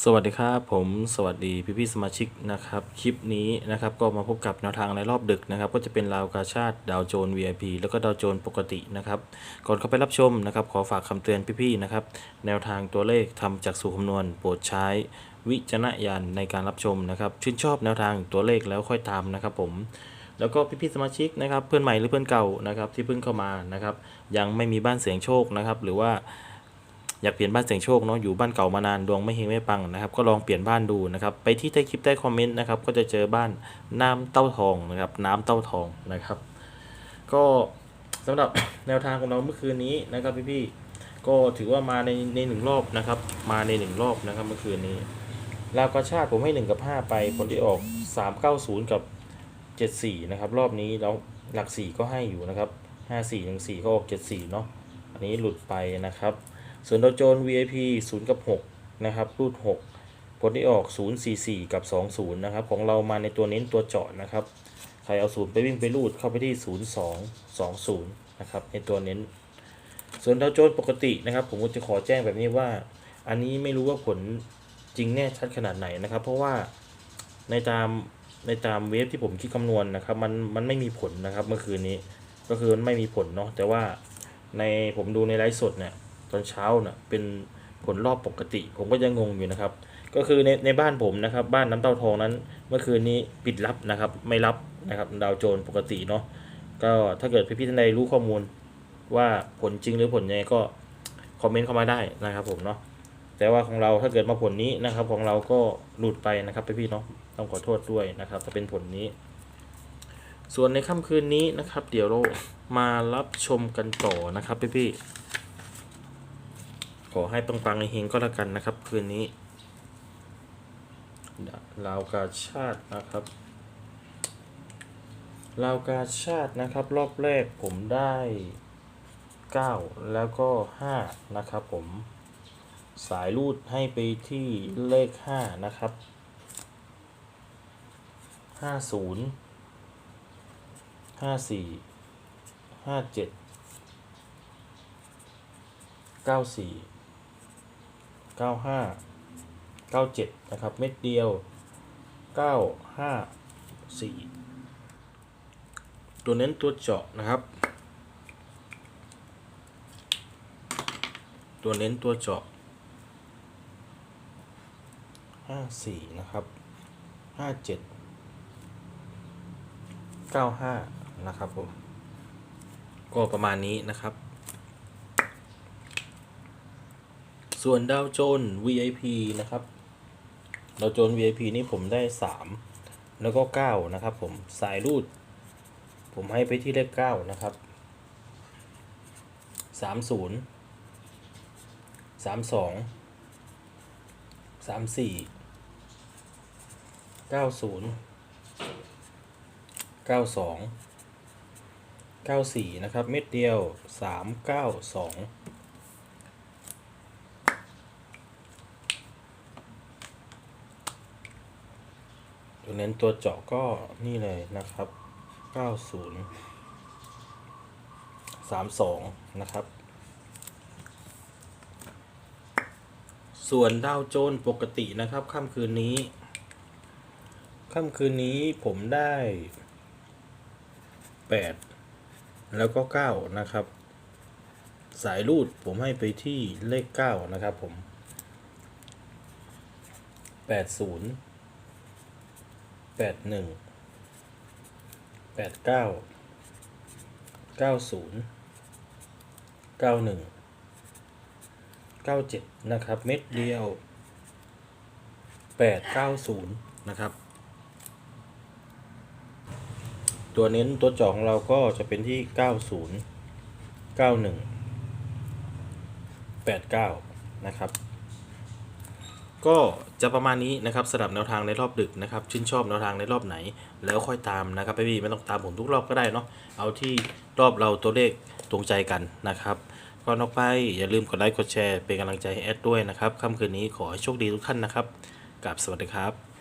สวัสดีครับผมสวัสดีพี่พี่สมาชิกนะครับคลิปนี้นะครับก็มาพบกับแนวทางในรอบดึกนะครับก็จะเป็นราวกาชาติดาวโจน VIP แล้วก็ดาวโจนปกตินะครับก่อนเข้าไปรับชมนะครับขอฝากคำเตือนพี่ๆนะครับแนวทางตัวเลขทำจากสูตรคำนวณโปรดใช้วิจารณญาณในการรับชมนะครับชื่นชอบแนวทางตัวเลขแล้วค่อยตามนะครับผมแล้วก็พี่ๆสมาชิกนะครับเพื่อนใหม่หรือเพื่อนเก่านะครับที่เพิ่งเข้ามานะครับยังไม่มีบ้านเสียงโชคนะครับหรือว่า อยากเปลี่ยนบ้านเสียงโชคเนาะอยู่บ้านเก่ามานานดวงไม่เฮงไม่ปังนะครับ ก็ลองเปลี่ยนบ้านดูนะครับไปที่ใต้คลิปใต้คอมเมนต์นะครับก็จะเจอบ้านน้ำเต้าทองนะครับน้ำเต้าทองนะครับ ก็สำหรับแนวทางของเราเมื่อคืนนี้นะครับพี่ๆก็ถือว่ามาในในหนึ่งรอบนะครับ มาในหนึ่งรอบนะครับเมื่อคืนนี้ลาวกาชาติผมให้1กับ 5 ไปผลที่ออก 390 กับ 74 นะครับ รอบนี้แล้วหลัก 4 ก็ให้อยู่นะครับ 54 1 4 ก็ออก 74 เนาะอันนี้หลุดไปนะครับ ส่วนดาวโจน VIP 0 กับ 6 นะครับ รูด 6 ผลที่ออก 044 กับ 20 นะครับ ของเรามาในตัวเน้นตัวเจาะนะครับ ใครเอา 0 ไปวิ่งไปรูดเข้าไปที่ 02 20 นะครับ ในตัวเน้น ส่วนดาวโจนปกตินะครับ ผมก็จะขอแจ้งแบบนี้ว่า อันนี้ไม่รู้ว่าผลจริงแน่ชัดขนาดไหนนะครับ เพราะว่าในตามในตามเวฟที่ผมคิดคำนวณนะครับ มันมันไม่มีผลนะครับเมื่อคืนนี้ก็คือมันไม่มีผลเนาะแต่ว่าในผมดูในไลฟ์สดเนี่ย ตอนเช้าเน่ะเป็นผลรอบปกติ ผมก็ยังงงอยู่นะครับ ก็คือในในบ้านผมนะครับ บ้านน้ำเต้าทองนั้น เมื่อคืนนี้ปิดรับนะครับ ไม่รับนะครับ ดาวโจนปกติเนาะก็ถ้าเกิดพี่ๆท่านใดรู้ข้อมูลว่าผลจริงหรือผลยังไงก็คอมเมนต์เข้ามาได้นะครับ ผมเนาะแต่ว่าของเราถ้าเกิดมาผลนี้นะครับ ของเราก็หลุดไปนะครับพี่ๆเนาะต้องขอโทษด้วยนะครับถ้าเป็นผลนี้ ส่วนในค่ำคืนนี้นะครับ เดี๋ยวเรามารับชมกันต่อนะครับพี่ๆ ขอให้ปังๆเฮงก็แล้วกันนะครับ คืนนี้ลาวกาชาตินะครับลาวกาชาตินะครับ รอบแรกผมได้ 9 แล้วก็ 5 นะครับผมสายรูดให้ไปที่เลข 5 นะครับ 50 54 57 94 95 97 นะครับ เม็ดเดียว 954 ตัวเน้นตัวเจาะนะครับ ตัวเน้นตัวเจาะ 54 นะครับ 57 95 นะครับผม ก็ประมาณนี้นะครับ ส่วนดาวโจน VIP นะครับดาวโจน VIP นี่ผมได้ 3 แล้วก็ 9 นะครับผมสายรูด ผมให้ไปที่เลข 9 นะครับ 30 32 34 90 92 94 นะครับ เม็ดเดียว 392 ตัวเน้นตัวเจาะก็นี่เลยนะครับ 90 32 นะครับ ส่วนดาวโจนปกตินะครับค่ำคืนนี้ค่ำคืนนี้ผมได้ 8 แล้วก็ 9 นะครับ สายรูดผมให้ไปที่เลข 9 นะครับผม 80 แปดหนึ่งแปดเก้าเก้าศูนย์เก้าหนึ่งเก้าเจ็ดนะครับ เม็ดเดียวแปดเก้าศูนย์นะครับ ตัวเน้นตัวจองเราก็จะเป็นที่เก้าศูนย์เก้าหนึ่งแปดเก้านะครับ ก็จะประมาณนี้นะครับสำหรับแนวทางในรอบดึกนะครับชื่นชอบแนวทางในรอบไหน แล้วค่อยตามนะครับพี่ไม่ต้องตามผมทุกรอบก็ได้เนาะเอาที่รอบเราตัวเลขตรงใจกันนะครับก่อนออกไปอย่าลืมกดไลค์กดแชร์เป็นกำลังใจให้แอดด้วยนะครับค่ำคืนนี้ขอให้โชคดีทุกท่านนะครับกับสวัสดีครับ